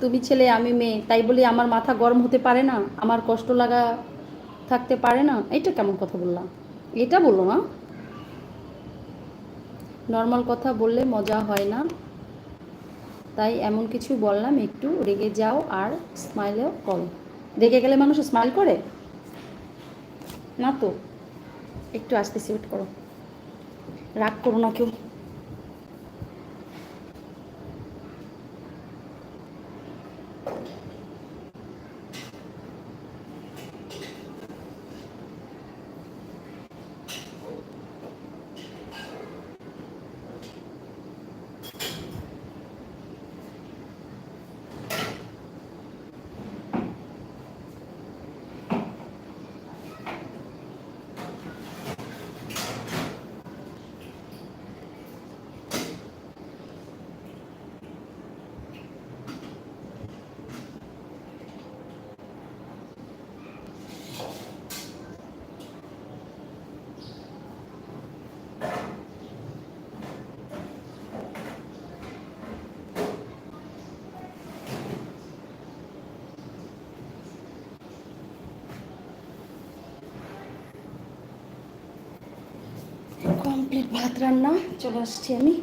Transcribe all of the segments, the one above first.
তুমি ছেলে, আমি মেয়ে, তাই বলি আমার মাথা গরম হতে পারে না, আমার কষ্ট লাগা থাকতে পারে না এটা কেমন কথা বললাম? এটা বলল না? নর্মাল কথা বললে মজা হয় না। তাই এমন কিছু বললাম, একটু রেগে যাও আর স্মাইলেও করো। রেগে গেলে মানুষ স্মাইল করে? না তো, একটু আসতেছি ওয়েট করো। রাগ করো না কেউ। you. কমপ্লিট ভাত রান্না, চলে আসছি আমি।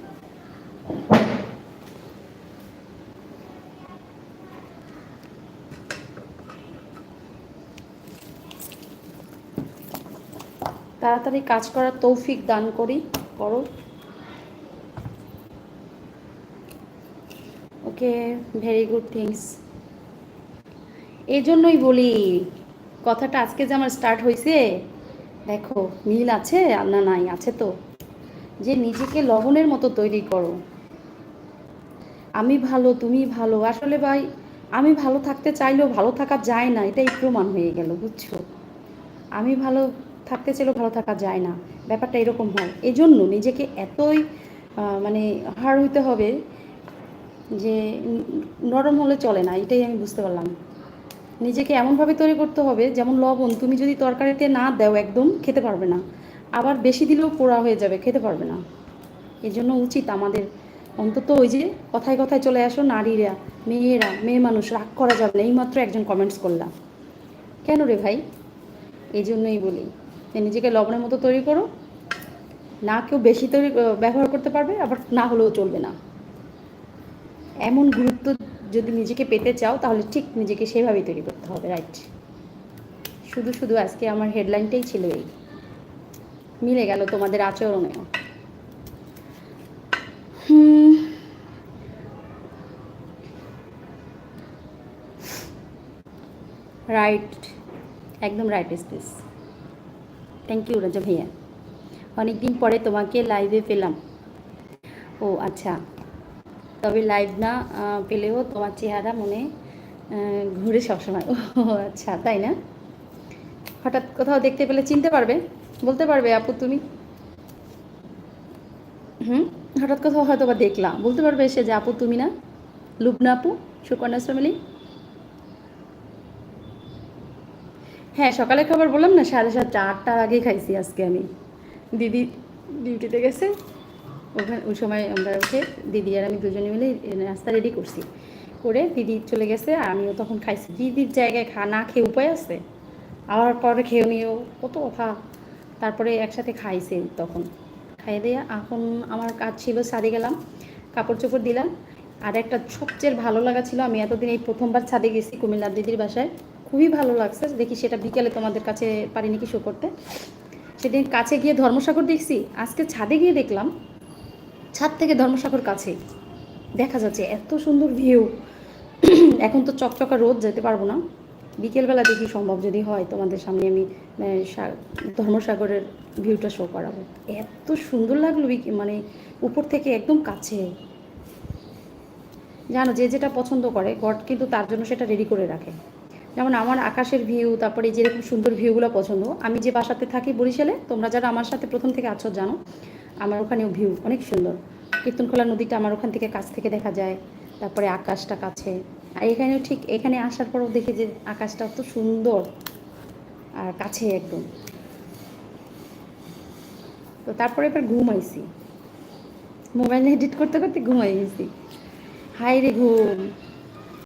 তাড়াতাড়ি কাজ করার তৌফিক দান করি, করো। ওকে ভেরি গুড থিংস এই জন্যই বলি, কথাটা আজকে যে আমার স্টার্ট হয়েছে দেখো, মিল আছে আর না নাই, আছে তো। যে নিজেকে লবণের মতো তৈরি করো। আমি ভালো, তুমি ভালো, আসলে ভাই, আমি ভালো থাকতে চাইলেও ভালো থাকা যায় না, এটাই প্রমাণ হয়ে গেল, বুঝছ? আমি ভালো থাকতে চাইলেও ভালো থাকা যায় না, ব্যাপারটা এরকম হয়। এই জন্য নিজেকে এতই মানে হার হইতে হবে যে নরম হলে চলে না, এটাই আমি বুঝতে পারলাম। নিজেকে এমনভাবে তৈরি করতে হবে, যেমন লবণ, তুমি যদি তরকারিতে না দাও একদম, খেতে পারবে না। আবার বেশি দিলেও পোড়া হয়ে যাবে, খেতে পারবে না। এই জন্য উচিত আমাদের অন্তত ওই যে কথায় কথায় চলে আসো, নারীরা, মেয়েরা, মেয়ে মানুষ, রাগ করা যাবে না। এইমাত্র একজন কমেন্টস করলাম। কেন রে ভাই? এই জন্যই বলি, যে নিজেকে লবণের মতো তৈরি করো। না কেউ বেশি তৈরি ব্যবহার করতে পারবে, আবার না হলেও চলবে না। এমন গুরুত্ব যদি নিজেকে পেতে চাও, তাহলে ঠিক নিজেকে সেভাবেই তৈরি করতে হবে রাইট শুধু শুধু আজকে আমার হেডলাইনটাই ছিল এই। মিলে গেল তোমাদের আচরণেও রাইট একদম right space thank you Raja ভাইয়া। অনেকদিন পরে তোমাকে লাইভে পেলাম। ও আচ্ছা। তবে লাইভ না পেলেও তোমার চেহারা মনে ঘুরে সবসময়। ও আচ্ছা তাই না? হঠাৎ কোথাও দেখতে পেলে চিনতে পারবে? বলতে পারবে আপু তুমি? হুম? হঠাৎ কোথাও হয়তো বা দেখলাম। বলতে পারবে এসে যে আপু তুমি না? লুবনা আপু? সুকন্যা ফ্যামিলি হ্যাঁ সকালে খাবার বললাম না, সাড়ে সাতটা, আটটার আগে খাইছি আজকে আমি। দিদি ডিউটিতে গেছে। ওখানে ওই সময় আমরা উঠে দিদি আর আমি দুজনে মিলে নাস্তা রেডি করছি। করে দিদি চলে গেছে আর আমিও তখন খাইছি। দিদির জায়গায় খা না খেয়ে উপায় আছে? আবার পরে খেয়ে নিয়েও কত কথা। তারপরে একসাথে খাইছে তখন। খাইয়ে দিয়ে এখন আমার কাজ ছিল ছাদে গেলাম, কাপড় চোপড় দিলাম। আর একটা সবচেয়ে ভালো লাগা ছিল, আমি এতদিন এই প্রথমবার ছাদে গেছি কুমিল্লার দিদির বাসায়। খুবই ভালো লাগছে, দেখি সেটা বিকেলে তোমাদের কাছে পারিনি কি শো করতে। সেদিন কাছে গিয়ে ধর্মসাগর দেখছি, আজকে ছাদে গিয়ে দেখলাম, ছাদ থেকে ধর্মসাগর কাছে। দেখা যাচ্ছে এত সুন্দর ভিউ এখন তো চকচকা রোদ, যেতে পারব না। বিকেলবেলা দেখি সম্ভব যদি হয়, তোমাদের সামনে আমি ধর্মসাগরের ভিউটা শো করাবো। এত সুন্দর লাগল মানে উপর থেকে একদম কাছে। জানো, যে যেটা পছন্দ করে, গড কিন্তু তার জন্য সেটা রেডি করে রাখে। যেমন আমার আকাশের ভিউ তারপরে যেরকম সুন্দর ভিউগুলো পছন্দ, আমি যে বাসাতে থাকি বরিশালে, তোমরা যারা আমার সাথে প্রথম থেকে আছো জানো, আমার ওখানেও ভিউ অনেক সুন্দর। কীর্তনখোলা নদীটা আমার ওখান থেকে কাছ থেকে দেখা যায়, তারপরে আকাশটা কাছে। আর এখানেও ঠিক, এখানে আসার পরও দেখি যে আকাশটা অত সুন্দর আর কাছে একদম। তো তারপরে এবার ঘুমাইছি। মোবাইলে এডিট করতে করতে ঘুমাই গেছি। হাই রে ঘুম।